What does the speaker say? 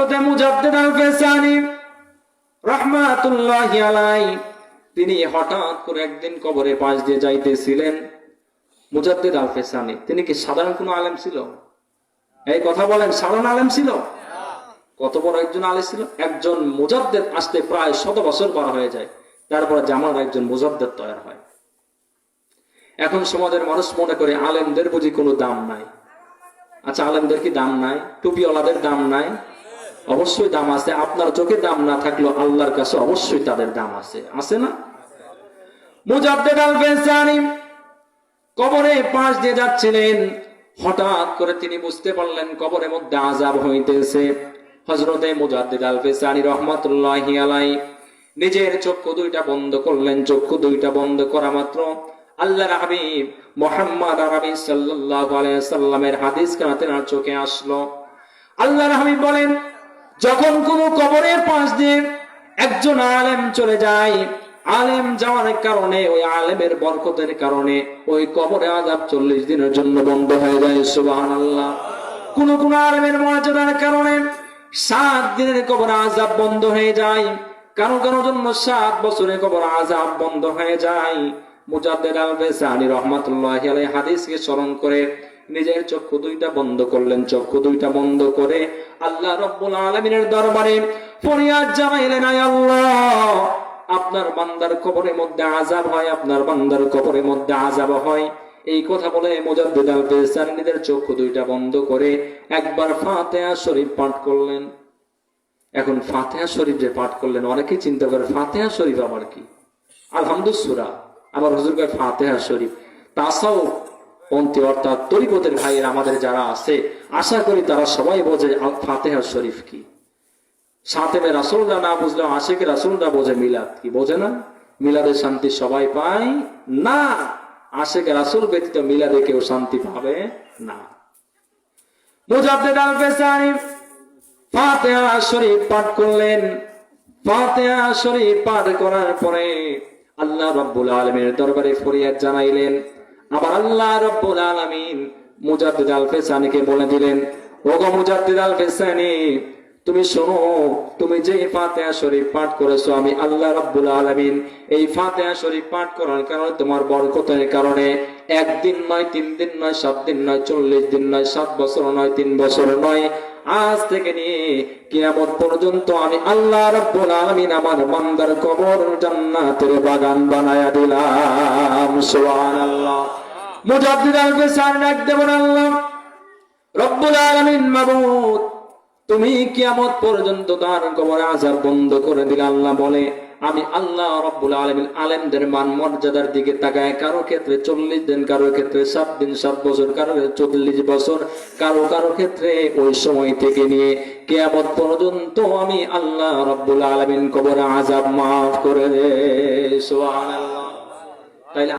হজরতে মুজাদ্দিদ আল ফেসানি রহমাতুল্লাহ আলাই তিনি হঠাৎ করে একদিন কবরে পাশ দিয়ে যাইতেছিলেন মুজাদ্দিদ আল ফেসানি তিনি কি সাধারণ কোনো আলেম ছিল? এই কথা বলেন, সাধারণ আলেম ছিল? কত বড় একজন আলে ছিল? একজন মুজাদ্দেদ আসতে প্রায় শত বছর পার হয়ে যায়, তারপরে জামার একজন মুজাদ্দেদ তৈরি হয়। এখন সমাজের মানুষ মনে করে আলেমদের বুঝি কোনো দাম নাই। আচ্ছা আলেমদের কি দাম নাই? টুপিওয়ালাদের দাম নাই? অবশ্যই দাম আছে। আপনার চোখে দাম না থাকলেও আল্লাহর কাছে অবশ্যই তাদের দাম আছে। আছে না? মুজাদ্দেদ আল ফেসানি কবরে পাশ দিয়ে যাচ্ছিলেন। হঠাৎ করে তিনি বুঝতে পারলেন কবরের মধ্যে আজাব হইতেছে। হজরতে মুজাদ্দিদ আল ফেসানি রহমাতুল্লাহ আলাই নিজের চক্ষু দুইটা বন্ধ করলেন। চক্ষু দুইটা বন্ধ করা মাত্র আল্লাহর হাবিব মোহাম্মদ আরবি সাল্লাল্লাহু আলাইহি সাল্লামের হাদিস কানাতে তার চোখে আসলো। আল্লাহর হাবিব বলেন যখন কোন কবরের পাশ দিয়ে একজন আলেম চলে যায়, আলেম যাওয়ার কারণে, ওই আলেমের বরকতের কারণে ওই কবরে আজাব চল্লিশ দিনের জন্য বন্ধ হয়ে যায় সুবাহান আল্লাহ কোন কোন আলেমের মর্যাদার কারণে সাত দিনের কবর আজাব বন্ধ হয়ে যায়। কারও কারও জন্য সাত বছরের কবর আজাব বন্ধ হয়ে যায়। রহমাতুল্লাহ আলাই হাদিসকে স্মরণ করে নিজের চক্ষু দুইটা বন্ধ করলেন, চক্ষু দুইটা বন্ধ করে আল্লাহ রব্বুল আলমিনের দরবারে ফরিয়াদ জামাইলেন আয় আল্লাহ। আপনার বান্দার কবরের মধ্যে আজাব হয়, আপনার বান্দার কবরের মধ্যে আজাব হয়। এই কথা বলে মুজাদ্দিদ নিজের চক্ষু দুইটা বন্ধ করে একবার ফাতেহা শরীফ পাঠ করলেন। এখন ফাতেহা শরীফ যে পাঠ করলেন, অনেকেই চিন্তা করে ফাতেহা শরীফ আবার কি? আলহামদুসুরা আবার হুজুর কয় ফাতেহা শরীফ। তাসাও পন্থী অর্থাৎ তরিপতের ভাইয়ের আমাদের যারা আছে, আশা করি তারা সবাই বোঝে ফাতেহা শরীফ কি। সাথে রাসুলরা না বুঝলেও আশেকে রাসুলরা বোঝে মিলাদ কি, বোঝে না? মিলাদের শান্তি সবাই পায়? না! আশেকে রাসুল ব্যতীত মিলাদে কেউ শান্তি পাবে না। মুজাদ্দিদ আল বেসানি ফাতেহা শরীফ পাঠ করলেন। ফাতেহা শরীফ পাঠ করার পরে আল্লাহ রব্বুল আলমীর দরবারে ফরিয়াদ জানাইলেন। আবার আল্লাহ রব্বুল আলমিন মুজাদ্দিদ আল ফেসানিকে বলে দিলেন, ওগো মুজাদ্দিদ আল ফেসানি, তুমি শোনো, তুমি যে ফাতেহা শরীফ পাঠ করেছ, আমি আল্লাহ রাব্বুল আলামিন এই ফাতেহা শরীফ পাঠ করার কারণে তোমার বরকতের কারণে একদিন নয়, তিন দিন নয়, সাত দিন নয়, চল্লিশ দিন নয়, সাত বছর নয়, তিন বছর নয় আজ থেকে নিয়ে কিয়ামত পর্যন্ত আমি আল্লাহ রব্বুল আমার বান্দার কবর জান্নাতের বাগান বানায়া দিলাম। সুবহানাল্লাহ। মুজাদ্দিদ আল ফিসান ডাক আল্লাহ। রব্বুল আলামিন মাবুদ, তুমি কিয়ামত পর্যন্ত তার কবর আজাব বন্ধ করে দিলে, আল্লাহ বলে আমি আল্লাহ রব্বুল আলমিন আলেমদের মান মর্যাদার দিকে তাকায়। কারও ক্ষেত্রে চল্লিশ দিন, কারও ক্ষেত্রে সাত দিন, সাত বছর, কারও চল্লিশ বছর, কারও কারও ক্ষেত্রে ওই সময় থেকে নিয়ে কেয়ামত পর্যন্ত আমি আল্লাহ রব্বুল আলমিন কবর আজাব মাফ করে